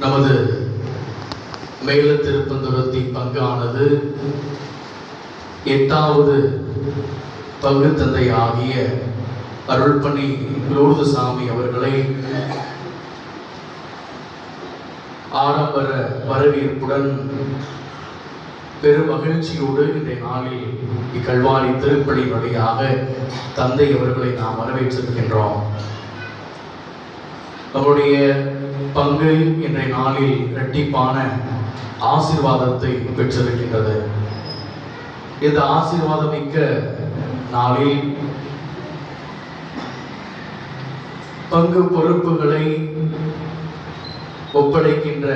நமது மேல திருப்பந்துரத்தி பங்கானது எட்டாவது பங்கு தந்தை ஆகிய அருள்பணி லூர்துசாமி அவர்களை ஆடம்பர வரவேற்புடன் பெரும் மகிழ்ச்சியோடு இன்றைய நாளில் இக்கல்வாரி திருப்பணி வழியாக தந்தை அவர்களை நாம் வரவேற்றிருக்கின்றோம். நம்முடைய பங்கு இன்றைய நாளில் இரட்டிப்பான ஆசீர்வாதத்தை பெற்றிருக்கின்றது. இந்த ஆசீர்வாதமிக்க நாளில் பங்கு பொறுப்புகளை ஒப்படைக்கின்ற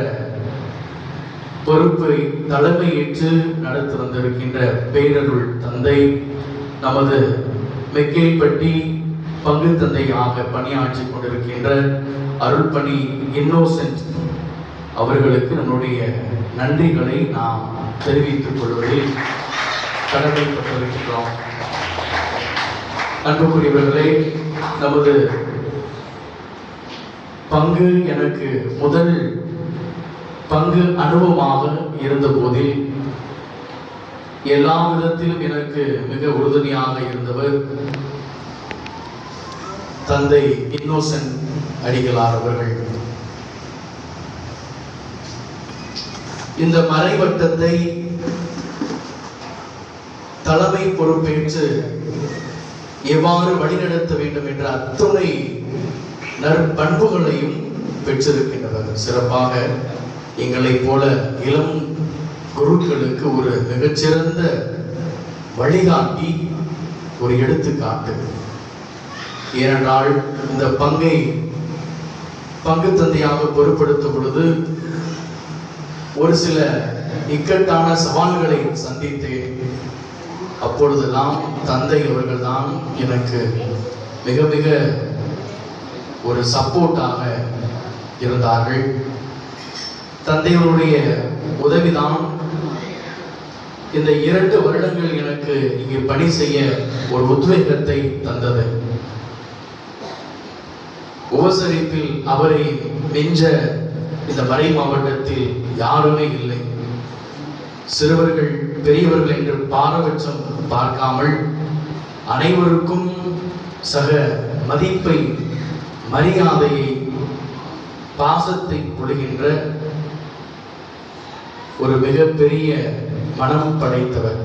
பொறுப்பை தலைமையேற்று நடத்தி வந்திருக்கின்ற பேரருள் தந்தை நமது மெக்கேல்பட்டி பங்கு தந்தையாக பணியாற்றி கொண்டிருக்கின்ற அருள்பணி இன்னோசென்ட் அவர்களுக்கு நம்முடைய நன்றிகளை நாம் தெரிவித்துக் கொள்வதில் கடமைப்பட்டிருக்கிறோம். அன்புக்குரியவர்களே நமது பங்கு எனக்கு முதல் பங்கு அனுபவமாக இருந்த போதில் எல்லா விதத்திலும் எனக்கு மிக உறுதுணையாக இருந்தவர் தந்தை இன்னோசன் அடிகளானவர்கள் இந்த மறைவட்டத்தை தலைமை பொறுப்பேற்று எவ்வாறு வழிநடத்த வேண்டும் என்ற அத்துணை நற்பண்புகளையும் பெற்றிருக்கின்றனர். சிறப்பாக எங்களைப் போல இளம் குருக்களுக்கு ஒரு மிகச்சிறந்த வழிகாட்டி ஒரு எடுத்துக்காட்டு. ஏனென்றால் இந்த பங்கை பங்கு தந்தையாக பொறுப்படுத்தும் பொழுது ஒரு சில இக்கட்டான சவால்களை சந்தித்தேன். அப்பொழுதெல்லாம் தந்தை அவர்கள்தான் எனக்கு மிக மிக ஒரு சப்போர்ட்டாக இருந்தார்கள். தந்தையவருடைய உதவிதான் இந்த இரண்டு வருடங்கள் எனக்கு இங்கே பணி செய்ய ஒரு உத்வேகத்தை தந்தது. உபசரிப்பில் அவரை மெஞ்ச இந்த மறை மாவட்டத்தில் யாருமே இல்லை. சிறுவர்கள் பெரியவர்கள் என்று பாரபட்சம் பார்க்காமல் அனைவருக்கும் சக மதிப்பை மரியாதையை பாசத்தை பொழுகின்ற ஒரு மிகப்பெரிய மனம் படைத்தவர்.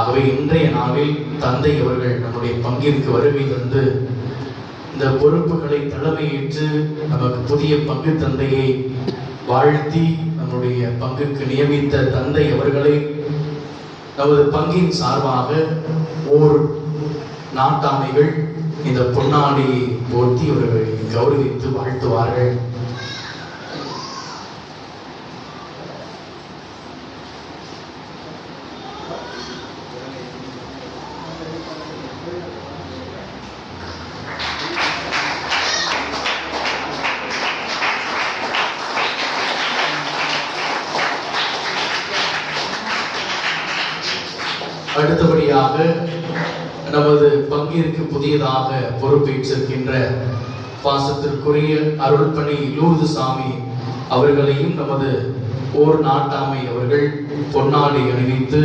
ஆகவே இன்றைய நாளில் தந்தை அவர்கள் நம்முடைய பங்கிற்கு வருகை தந்து இந்த பொறுப்புகளை தலைமையேற்று நமக்கு புதிய பங்கு தந்தையை வாழ்த்தி நம்முடைய பங்குக்கு நியமித்த தந்தை அவர்களை நமது பங்கின் சார்பாக ஓர் நாட்டாமைகள் இந்த பொன்னாடியை போர்த்தி அவர்களை கௌரவித்து வாழ்த்துவார்கள். அடுத்தபடியாக நமது பங்கிற்கு புதியதாக பொறுப்பேற்றிருக்கின்ற பாசத்திற்குரிய அருள்பணி லூர்து சாமி அவர்களையும் நமது ஓர் நாட்டாமை அவர்கள் பொன்னாடை அணிவித்து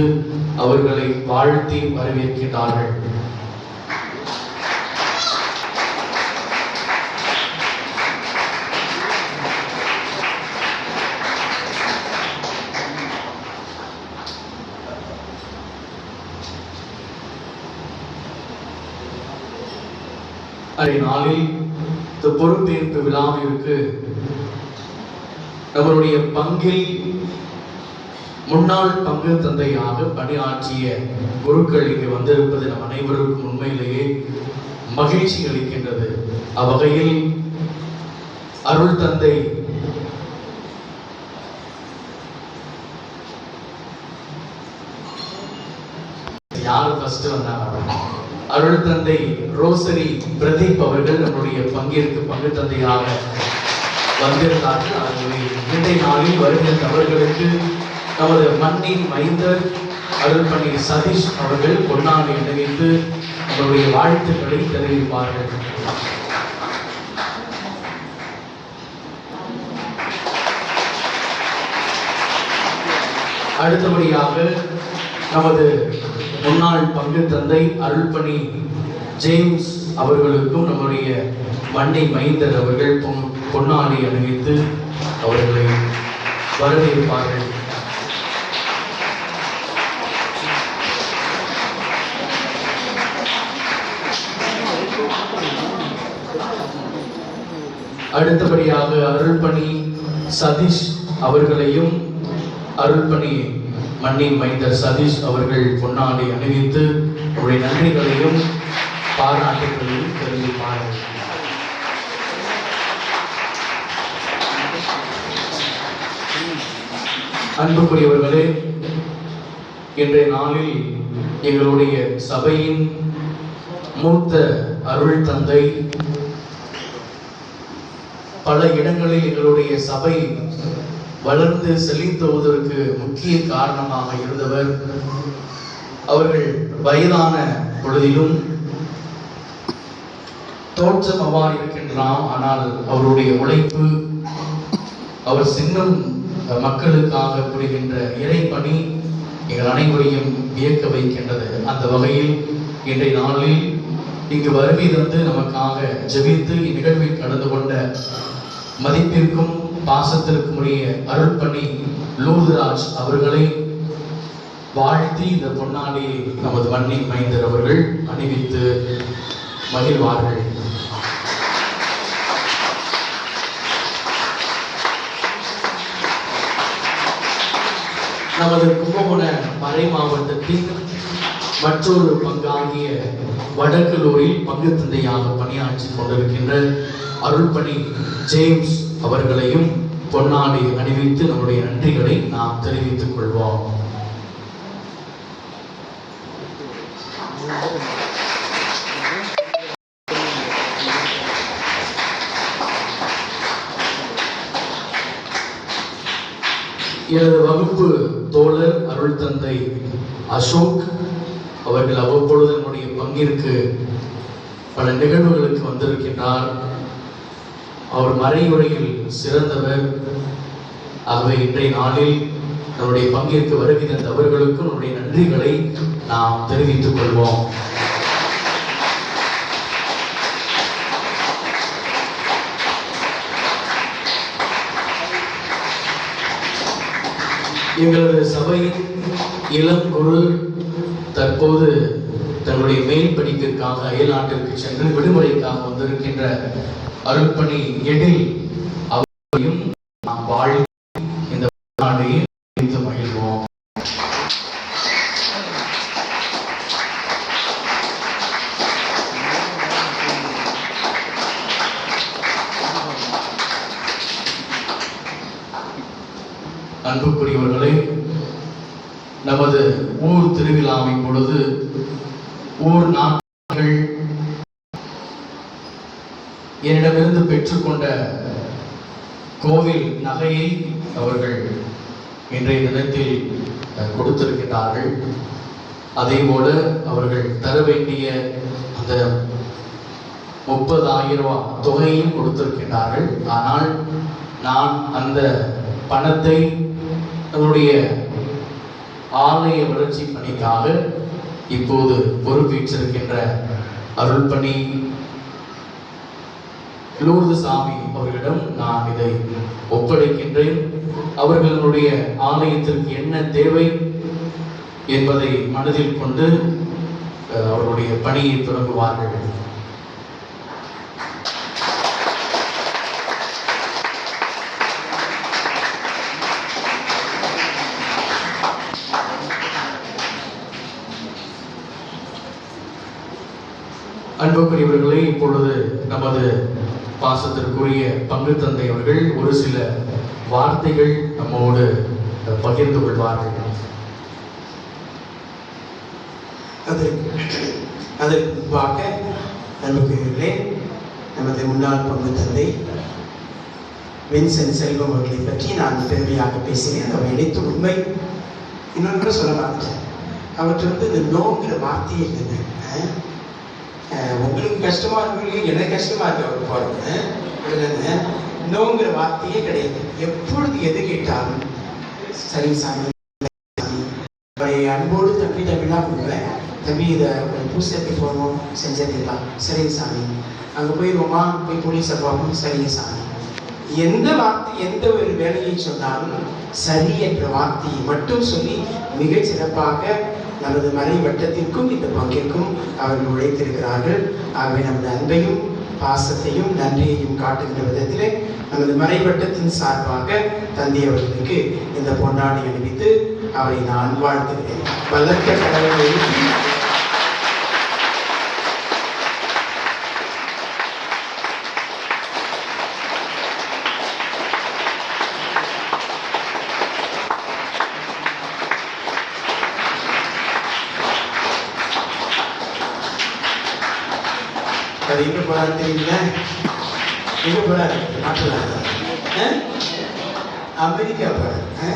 அவர்களை வாழ்த்தி வரவேற்கின்றார்கள். அன்றைய நாளில் இந்த பொறுப்பேற்பு விழாவிற்கு நம்மளுடைய பங்கில் முன்னாள் பங்கு தந்தையாக பணியாற்றிய குருக்கள் இங்கு வந்திருப்பது நம் அனைவருக்கும் உண்மையிலேயே மகிழ்ச்சி அளிக்கின்றது. அவ்வகையில் அருள் தந்தை யார் ஃபர்ஸ்ட் வந்தாங்க அருள் தந்தை ரோசரி பிரதீப் அவர்கள் நம்முடைய பங்கிற்கு பங்கு தந்தையாக வந்திருந்தார்கள். ஆகவே இன்றைய நாளில் வருகின்ற அவர்களுக்கு நமது மண்ணின் மைந்தர் அருள்பணி சதீஷ் அவர்கள் பொன்னாமை அணிவித்து நம்முடைய வாழ்த்துக்களை தெரிவிப்பார்கள். அடுத்தபடியாக நமது முன்னாள் பங்கு தந்தை அருள்பணி ஜேம்ஸ் அவர்களுக்கும் நம்முடைய வண்டை மைந்தர் அவர்கள் பொன் பொன்னாடி அணிவித்து அவர்களை வரவேற்பார்கள். அடுத்தபடியாக அருள்பணி சதீஷ் அவர்களையும் அருள்பணி மண்ணின் மைந்தர் சதீஷ் அவர்கள் பொன்னாடி அணிவித்து அவருடைய நன்றிகளையும் பாராட்டுகளையும் தெரிவிப்பார்கள் அன்புக்குரியவர்களே இன்றைய நாளில் எங்களுடைய சபையின் மூத்த அருள் தந்தை பல இடங்களில் எங்களுடைய சபை வளர்ந்து செழித்துவதற்கு முக்கிய காரணமாக இருந்தவர். அவர்கள் வயதான பொழுதிலும் தோற்றம் அவ்வாறு இருக்கின்றான் ஆனால் அவருடைய உழைப்பு அவர் சின்னம் மக்களுக்காக புரிகின்ற இறைப்பணி எங்கள் அனைவரையும் வியக்க வைக்கின்றது. அந்த வகையில் இன்றைய நாளில் இங்கு வருகை தந்து நமக்காக ஜெபித்து இந்நிகழ்வில் கலந்து கொண்ட மதிப்பிற்கும் பாசத்திற்கும் உரிய அருள்பணி லூர்தராஜ் அவர்களை வாழ்த்தி இந்த பொன்னாடி நமது வன்னின் மைந்தர் அவர்கள் அணிவித்து மகிழ்வார்கள். நமது கும்பகோண மறை மாவட்டத்தின் மற்றொரு பங்காகிய வடக்கல்லூரில் பங்கு தந்தையாக பணியாற்றி கொண்டிருக்கின்ற அருள்பணி ஜேம்ஸ் அவர்களையும் பொன்னாடை அணிவித்து நம்முடைய நன்றிகளை நாம் தெரிவித்துக் கொள்வோம். எனது வகுப்பு தோழர் அருள் தந்தை அசோக் அவர்கள் அவ்வப்பொழுது நம்முடைய பங்கிற்கு பல நிகழ்வுகளுக்கு வந்திருக்கின்றார். அவர் மறையுறையில் சிறந்தவர். ஆகவே இன்றைய நாளில் நம்முடைய பங்கிற்கு வருகை தந்தவர்களுக்கும் நம்முடைய நன்றிகளை நாம் தெரிவித்துக் கொள்வோம். எங்களது சபையின் இளம் குரு தற்போது தன்னுடைய மேல் படிப்பிற்காக அயல்நாட்டிற்கு சென்று விடுமுறைக்காக வந்திருக்கின்ற அருட்பணி எழில் அவரையும் நாம் வாழ் இந்த நாடையை மகிழ்வோம். அன்புக்குரியவர் நமது ஊர் திருவிழாவின் பொழுது ஊர் நாட்கள் என்னிடமிருந்து பெற்றுக்கொண்ட கோவில் நகையை அவர்கள் இன்றைய தினத்தில் கொடுத்திருக்கிறார்கள் அதே போல அவர்கள் தர வேண்டிய அந்த முப்பதாயிரம் ரூபாய் தொகையும் கொடுத்திருக்கிறார்கள் ஆனால் நான் அந்த பணத்தை அதனுடைய ஆலய வளர்ச்சி பணிக்காக இப்போது பொறுப்பேற்றிருக்கின்ற அருள்பணி லூர்து சாமி அவர்களிடம் நான் இதை ஒப்படைக்கின்றேன். அவர்களுடைய ஆலயத்திற்கு என்ன தேவை என்பதை மனதில் கொண்டு அவருடைய அவர்களுடைய பணியை தொடங்குவார்கள். அன்புக்குரியவர்களே இப்பொழுது நமது பாசத்திற்குரிய பங்கு தந்தை அவர்கள் ஒரு சில வார்த்தைகள் நம்மோடு பகிர்ந்து கொள்வார்கள். அதற்கு அதற்கு முன்பாக நமக்கு நமது முன்னாள் பங்கு தந்தை வின்சென்ட் செல்வம் அவர்களை பற்றி நான் பெருமையாக பேசினேன். அவர் இணைத்து உண்மை. இன்னொன்று சொல்ல மாட்டேன் அவற்றை வந்து இந்த நோங்கிற வார்த்தையே இல்லைங்க. உங்களுக்கு கஷ்டமா இருக்கு என்ன கஷ்டமா இருக்கு அவர் பாருங்க. நோங்கிற வார்த்தையே கிடையாது. எப்பொழுது எது கேட்டாலும் சரி சாமி அன்போடு தம்பி தம்பிலாம் கொடுப்பேன் தம்பி இதை பூசத்துக்கு போகணும் செஞ்சதில்லாம் சரிங்க சாமி. அங்கே போய் போயிடுவோமா போய் போலீஸை பார்ப்போம் சரிங்க சாமி. எந்த வார்த்தை எந்த ஒரு வேலையை சொன்னாலும் சரி என்ற வார்த்தையை மட்டும் சொல்லி மிகச் சிறப்பாக நமது மறை வட்டத்திற்கும் இந்த பங்கிற்கும் அவர்கள் உழைத்திருக்கிறார்கள். ஆகவே நமது அன்பையும் பாசத்தையும் நன்றியையும் காட்டுகின்ற விதத்திலே நமது மறைவட்டத்தின் சார்பாக தந்தை அவர்களுக்கு இந்த பொன்னாடை அணிவித்து அவரை நான் வாழ்த்துகிறேன். பலத்த கடவுளை அது எங்க போறாரு தெரியுங்களா எங்க போறாரு மாற்றலாம் அமெரிக்கா போறாரு ஆ?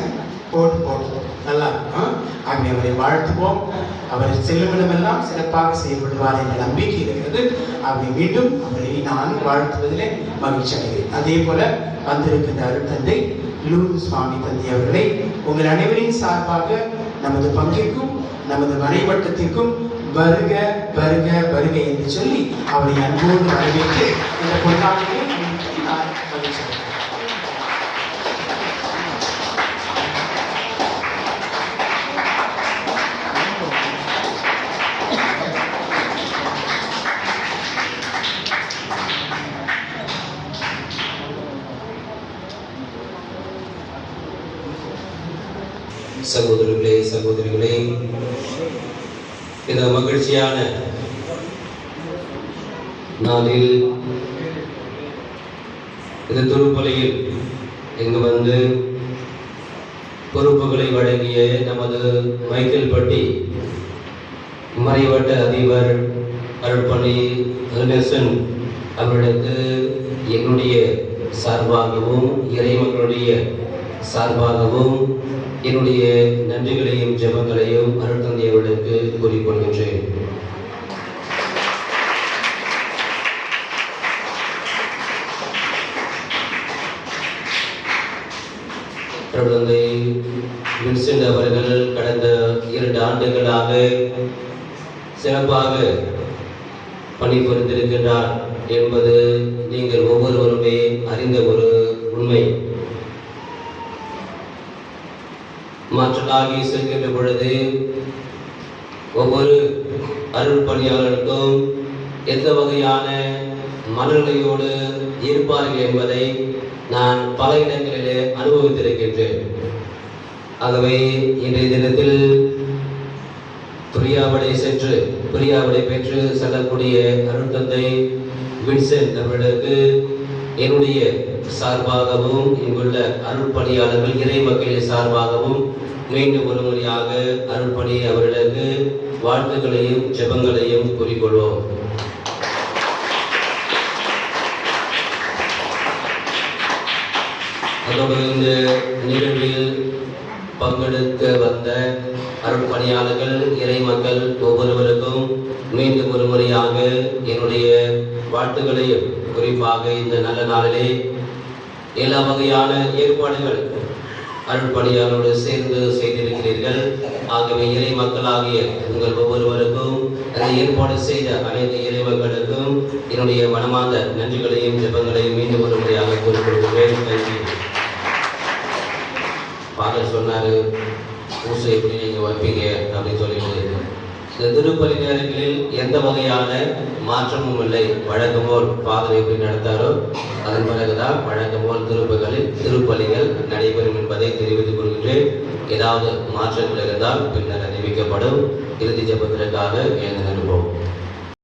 போட்டு போட்டு நல்லா இருக்கும் ஆகவே அவரை வாழ்த்துவோம் அவர் செல்லுமிடமெல்லாம் சிறப்பாக செயல்படுவார் என்ற நம்பிக்கை இருக்கிறது ஆகவே மீண்டும் அவரை நான் வாழ்த்துவதிலே மகிழ்ச்சி அடைகிறேன் அதே போல வந்திருக்கின்ற அருட்தந்தை லூ சுவாமி தந்தை அவர்களை உங்கள் அனைவரின் சார்பாக நமது பங்கிற்கும் நமது வரைபட்டத்திற்கும் வருக வருக வருக என்று சொல்லி அவரை அன்போடு வரவேற்று இந்த கொண்டாடியை நான் மகிழ்ச்சி சகோதரர்களே சகோதரிகளே இந்த மகிழ்ச்சியான நாளில் இந்த திருப்பலையில் இங்கு வந்து பொறுப்புகளை வழங்கிய நமது மைக்கேல்பட்டி மறைவட்ட அதிபர் அருள்பள்ளி அருணேசன் அவர்களுக்கு என்னுடைய சார்பாகவும் இறைமக்களுடைய சார்பாகவும் என்னுடைய நன்றிகளையும் ஜெபங்களையும் அருள் தந்தையவர்களுக்கு கூறி அருட்தந்தை வின்சென்ட் அவர்கள் கடந்த இரண்டு ஆண்டுகளாக சிறப்பாக பணிபுரிந்திருக்கின்றார் என்பது நீங்கள் ஒவ்வொருவருமே அறிந்த ஒரு உண்மை. மாற்றலாகி செல்கின்ற பொழுது ஒவ்வொரு அருள் பணியாளருக்கும் எந்த வகையான மனநிலையோடு இருப்பார்கள் என்பதை நான் பல இடங்களிலே அனுபவித்திருக்கின்றேன். ஆகவே இன்றைய தினத்தில் பிரியாவடை சென்று பிரியாவடை பெற்று செல்லக்கூடிய அருட்தந்தை வின்சென்ட் அவர்களுக்கு என்னுடைய சார்பாகவும் இங்குள்ள அருள் பணியாளர்கள் இறை மக்களின் சார்பாகவும் மீண்டும் ஒரு முறையாக அருள்பணி அவர்களுக்கு வாழ்த்துக்களையும் ஜெபங்களையும் கூறிக்கொள்வோம். அதோடு இந்த நிகழ்வில் பங்கெடுக்க வந்த அருட்பணியாளர்கள் இறைமக்கள் இறை மக்கள் ஒவ்வொருவருக்கும் மீண்டும் ஒரு முறையாக என்னுடைய வாழ்த்துக்களையும் குறிப்பாக இந்த நல்ல நாளிலே எல்லா வகையான ஏற்பாடுகள் அருட்பணியாளரோடு சேர்ந்து செய்திருக்கிறீர்கள். ஆகவே இறை மக்களாகிய உங்கள் ஒவ்வொருவருக்கும் அதை ஏற்பாடு செய்த அனைத்து இறை மக்களுக்கும் என்னுடைய மனமார்ந்த நன்றிகளையும் ஜெபங்களையும் மீண்டும் ஒரு முறையாக கூறிக்கொள்கிறேன் நன்றி ஃபாதர் சொன்னார். பூசை எப்படி நீங்கள் வைப்பீங்க அப்படின்னு சொல்லிட்டு. இந்த திருப்பலி நேரங்களில் எந்த வகையான மாற்றமும் இல்லை. வழக்கம் போல் ஃபாதர் எப்படி நடத்தாரோ அதன் பிறகுதான் வழக்கம் போல் திருப்புகளில் திருப்பலிகள் நடைபெறும் என்பதை தெரிவித்துக் கொள்கின்றேன். ஏதாவது மாற்றங்கள் இருந்தால் பின்னர் அறிவிக்கப்படும். இறுதி ஜெபத்திற்காக எழுந்து நிற்போம்.